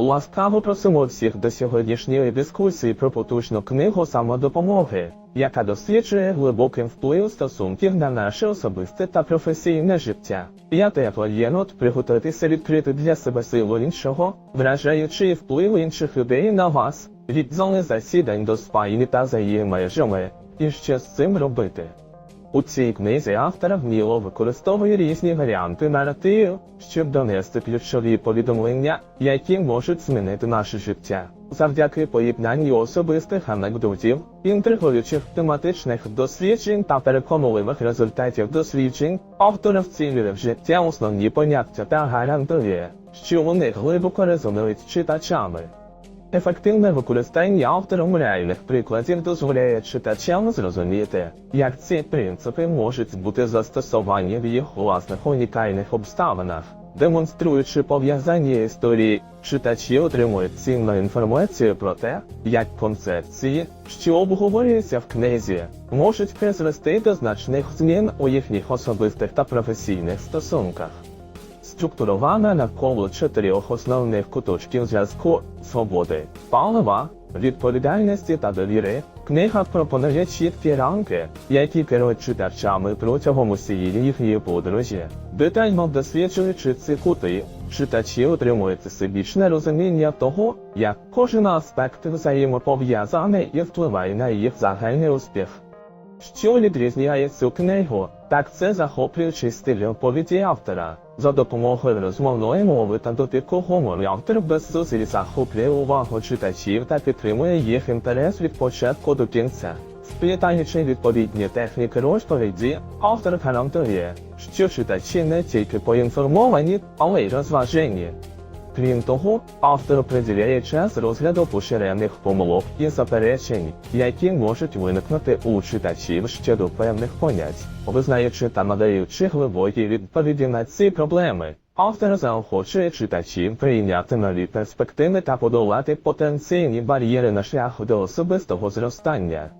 Ласкаво просимо всіх до сьогоднішньої дискусії про потужну книгу самодопомоги, яка досліджує глибокий вплив стосунків на наше особисте та професійне життя. Я тепло єнот приготуйтеся відкрити для себе силу іншого, вражаючи вплив інших людей на вас, від зони засідань до спальні та за її межами, і що з цим робити. У цій книзі автор вміло використовує різні варіанти наративів, щоб донести ключові повідомлення, які можуть змінити наше життя. Завдяки поєднанню особистих анекдотів, інтригуючих тематичних досліджень та переконливих результатів досліджень, автор вцілює в життя основні поняття та гарантує, що вони глибоко резонують з читачами. Ефективне використання автором реальних прикладів дозволяє читачам зрозуміти, як ці принципи можуть бути застосовані в їх власних унікальних обставинах. Демонструючи пов'язання історії, читачі отримують цінну інформацію про те, як концепції, що обговорюються в книзі, можуть призвести до значних змін у їхніх особистих та професійних стосунках структурована навколо чотирьох основних куточків зв'язку свободи, палива, відповідальності та довіри. Книга пропонує чіткі рамки, які керують читачами протягом усієї їхньої подорожі. Детально досліджуючи ці кути, читачі отримують всебічне розуміння того, як кожен аспект взаємопов'язаний і впливає на їх загальний успіх. Що відрізняє цю книгу, так це захоплюючий стиль оповіді автора. За допомогою розмовної мови та дотику гумору автор без зусиль захоплює увагу читачів та підтримує їх інтерес від початку до кінця. Сплітаючи відповідні техніки розповіді, автор гарантує, що читачі не тільки поінформовані, але й розважені. Крім того, автор приділяє час розгляду поширених помилок і заперечень, які можуть виникнути у читачів щодо певних понять, визнаючи та надаючи глибокі відповіді на ці проблеми. Автор заохочує читачів прийняти нові перспективи та подолати потенційні бар'єри на шляху до особистого зростання.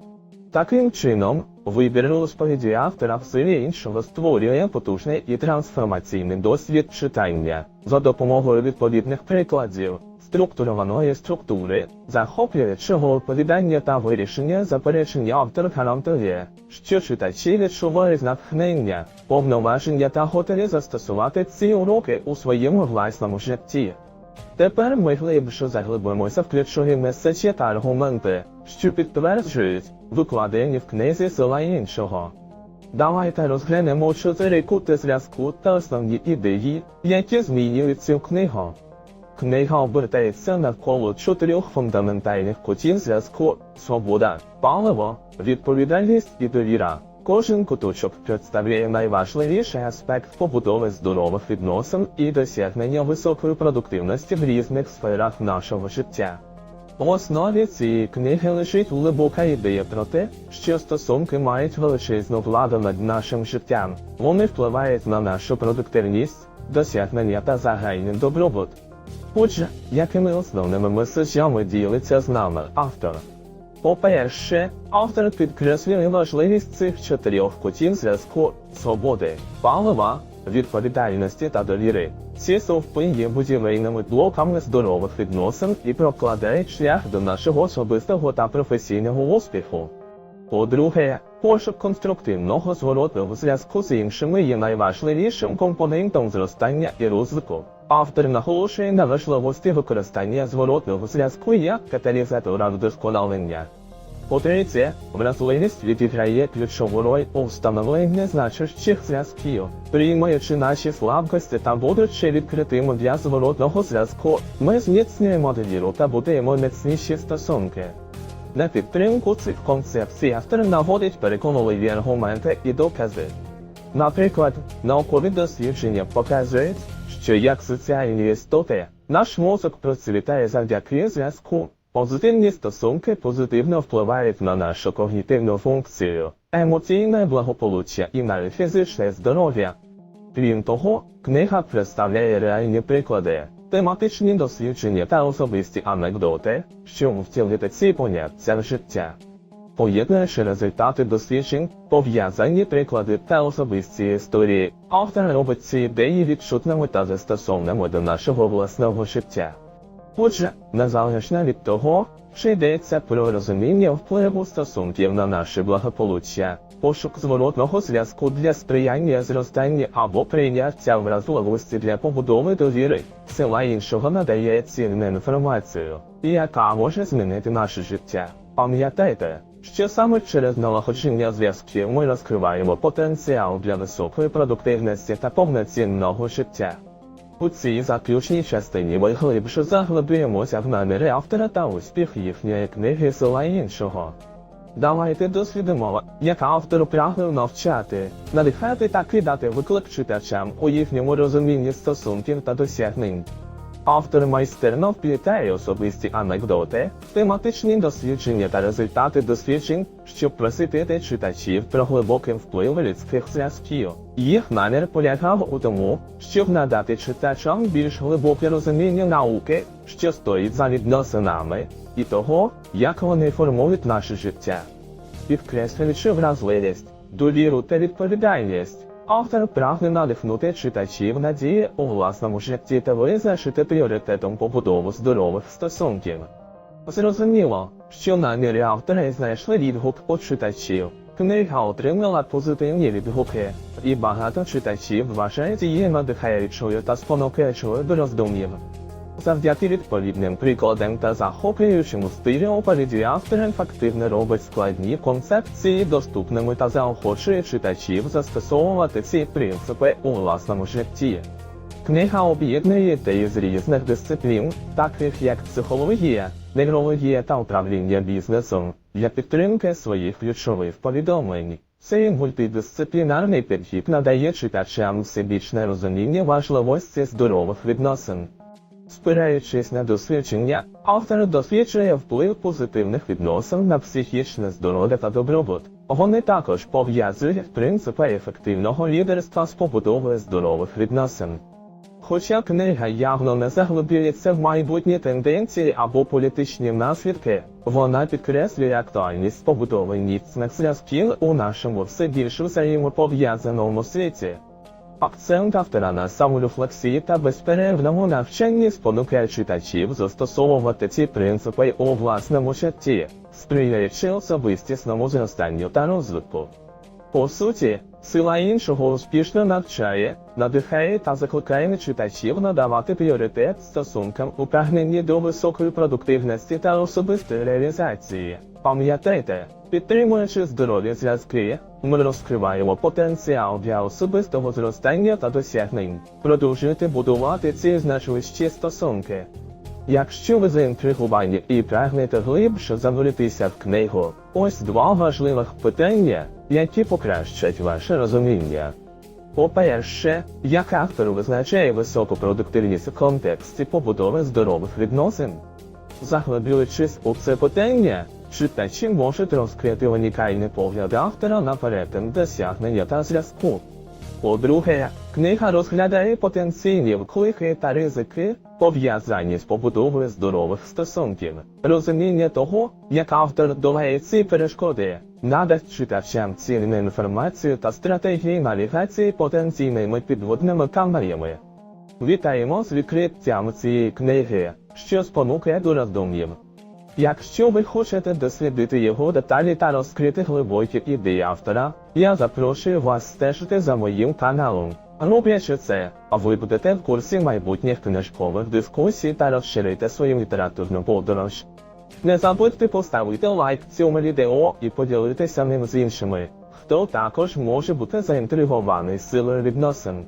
Таким чином, вибір розповіді автора в силі іншого створює потужний і трансформаційний досвід читання за допомогою відповідних прикладів, структурованої структури, захоплюючого оповідання та вирішення заперечень автор гарантує, що читачі відчувають натхнення, повноваження та готові застосувати ці уроки у своєму власному житті. Тепер ми глибше заглибимося в ключові меседжі та аргументи, що підтверджують викладені в книзі села іншого. Давайте розглянемо чотири кути зв'язку та основні ідеї, які змінюють цю книгу. Книга обертається навколо чотирьох фундаментальних кутів зв'язку свобода, паливо, відповідальність і довіра. Кожен куточок представляє найважливіший аспект побудови здорових відносин і досягнення високої продуктивності в різних сферах нашого життя. В основі цієї книги лежить глибока ідея про те, що стосунки мають величезну владу над нашим життям. Вони впливають на нашу продуктивність, досягнення та загальний добробут. Отже, якими основними меседжами ділиться з нами автор? По-перше, автор підкреслює важливість цих чотирьох кутів зв'язку свободи, палива, відповідальності та довіри. Ці совпи є будівельними блоками здорових відносин і прокладають шлях до нашого особистого та професійного успіху. По-друге, пошук конструктивного зворотного зв'язку з іншими є найважливішим компонентом зростання і розвитку. Автор наголошує на важливості використання зворотного зв'язку як каталізатора вдосконалення. По-третє, вразливість відіграє ключову роль у встановленні значущих зв'язків, приймаючи наші слабкості та будучи відкритими для зворотного зв'язку, ми зміцнюємо довіру та будуємо міцніші стосунки. На підтримку цих концепцій автор наводить переконливі аргументи і докази. Наприклад, наукові дослідження показують, що як соціальні істоти, наш мозок процвітає завдяки зв'язку. Позитивні стосунки позитивно впливають на нашу когнітивну функцію, емоційне благополуччя і навіть фізичне здоров'я. Крім того, книга представляє реальні приклади, тематичні дослідження та особисті анекдоти, щоб втілити ці поняття в життя. Поєднуючи результати досліджень, пов'язані приклади та особисті історії, автор робить ці ідеї відчутними та застосовними до нашого власного життя. Отже, незалежно від того, чи йдеться про розуміння впливу стосунків на наше благополуччя, пошук зворотного зв'язку для сприяння зростанню або прийняття вразливості для побудови довіри, сила іншого надає цінну інформацію, яка може змінити наше життя. Пам'ятайте, що саме через налагодження зв'язків ми розкриваємо потенціал для високої продуктивності та повноцінного життя. У цій заключній частині ми глибше заглиблюємося в наміри автора та успіх їхньої книги села іншого. Давайте дослідимо, як автор прагнув навчати, надихати та кидати виклик читачам у їхньому розумінні стосунків та досягнень. Автор майстерно вплітає особисті анекдоти, тематичні дослідження та результати досліджень, щоб просвітити читачів про глибокий вплив людських зв'язків. Їх намір полягав у тому, щоб надати читачам більш глибоке розуміння науки, що стоїть за відносинами, і того, як вони формують наше життя. Підкреслюючи вразливість, довіру та відповідальність, автор прагне надихнути читачів надії у власному житті та визначити пріоритетом побудову здорових стосунків. Зрозуміло, що наміри автора знайшли відгук у читачів. Книга отримала позитивні відгуки, і багато читачів вважають її надихаючою та спонукаючою до роздумів. Завдяки відповідним прикладам та захоплюючому стилю оповіді автор ефективно робить складні концепції доступними та заохочує читачів застосовувати ці принципи у власному житті. Книга об'єднує ідеї з різних дисциплін, таких як психологія, неврологія та управління бізнесом, для підтримки своїх ключових повідомлень. Цей мультидисциплінарний підхід надає читачам всебічне розуміння важливості здорових відносин. Спираючись на дослідження, автор досліджує вплив позитивних відносин на психічне здоров'я та добробут. Вони також пов'язують принципи ефективного лідерства з побудовою здорових відносин. Хоча книга явно не заглиблюється в майбутні тенденції або політичні наслідки, вона підкреслює актуальність побудови міцних зв'язків у нашому все більш взаємопов'язаному світі. Акцент автора на саморефлексії та безперервному навчанні спонукає читачів застосовувати ці принципи у власному житті, сприяючи особистісному зростанню та розвитку. По суті, сила іншого успішно навчає, надихає та закликає читачів надавати пріоритет стосункам у прагненні до високої продуктивності та особистої реалізації. Пам'ятайте, підтримуючи здорові зв'язки, ми розкриваємо потенціал для особистого зростання та досягнень. Продовжуйте будувати ці значущі стосунки. Якщо ви заінтригувані і прагнете глибше зануритися в книгу, ось два важливих питання, які покращать ваше розуміння. По-перше, як автор визначає високу продуктивність в контексті побудови здорових відносин. Заглиблюючись у це питання, читачі можуть розкрити унікальний погляд автора на перетин досягнення та зв'язку. По-друге, книга розглядає потенційні виклики та ризики, пов'язані з побудовою здорових стосунків. Розуміння того, як автор долає ці перешкоди, надасть читачам цінну інформацію та стратегії навігації потенційними підводними камерами. Вітаємо з відкриттям цієї книги, що спонукає до роздумів. Якщо ви хочете дослідити його деталі та розкрити глибокі ідеї автора, я запрошую вас стежити за моїм каналом. Роблячи це, ви будете в курсі майбутніх книжкових дискусій та розширите свою літературну подорож. Не забудьте поставити лайк цьому відео і поділитися ним з іншими, хто також може бути заінтригований силою відносин.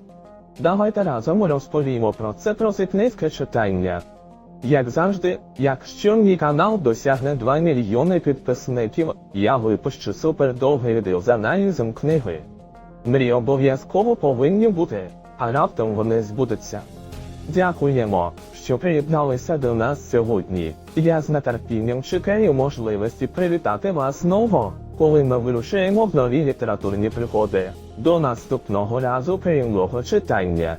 Давайте разом розповімо про це про книжське читання. Як завжди, якщо мій канал досягне 2 мільйони підписників, я випущу супердовге відео з аналізом книги. Мрії обов'язково повинні бути, а раптом вони збудуться. Дякуємо, що приєдналися до нас сьогодні. Я з нетерпінням чекаю можливості привітати вас знову, коли ми вирушаємо в нові літературні пригоди. До наступного разу приємного читання.